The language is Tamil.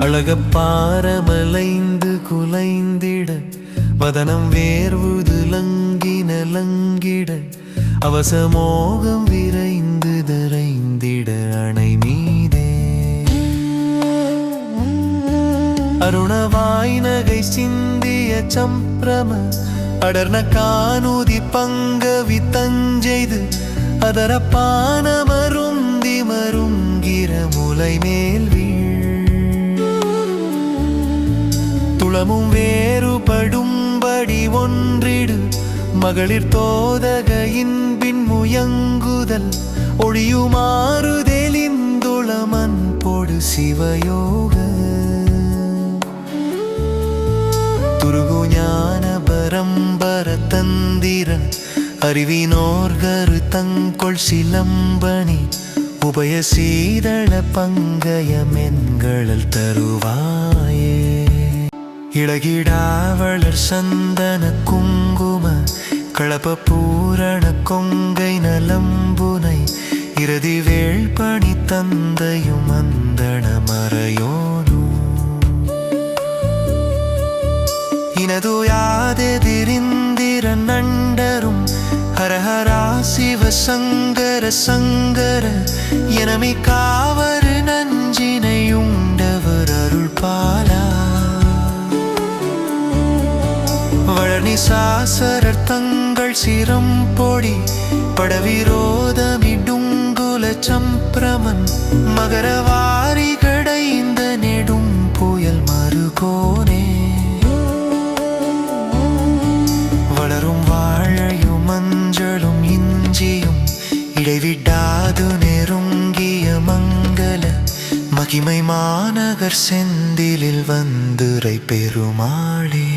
அழக பாரமலைந்து குலைந்திட வதனம் வேர்வுது லங்கின லங்கிட அவசமோகம் விரைந்து திரைந்திட அணை மீதே. அருணவாய் நகை சிந்திய சம்பிரம அடர்ன காணூதி பங்கவி தஞ்செய்து அதர பானமருந்தி மருங்கிற முலை மேல்வி துளமும் வேறுபடும்படி ஒன்றிடு. மகளிர் தோதகையின் பின் முயங்குதல். ஒளியுமாறுதெளிந்துளமன் பொடு சிவயோக. துருகு ஞான பரம்பர தந்திரன் அறிவினோர்கரு தங்கொள் சிலம்பணி. உபய சீதள பங்கயமென்களல் தருவாயே. இளகிடாவளர் சந்தன குங்கும களப பூரண கொங்கை நலம்புனை இறுதி வேள்பணி தந்தையும் அந்தண மறையோனும் இனதுயாதெதிரிந்திர நண்டரும் ஹரஹரா சிவ சங்கர சங்கர எனமி காவரு நஞ்சினையுண்டவர் அருள் பாலா வழனி சாசரர் தங்கள் சிரம் பொடி படவிரோதமிடுங்குல சம்பிரமன் மகரவாரி கடைந்த நெடும் புயல் மறுகோனே. வளரும் வாழையும் மஞ்சளும் இஞ்சியும் இடைவிடாது நெருங்கிய மங்கள மகிமை மாநகர் செந்திலில் வந்துரை பெருமாளே.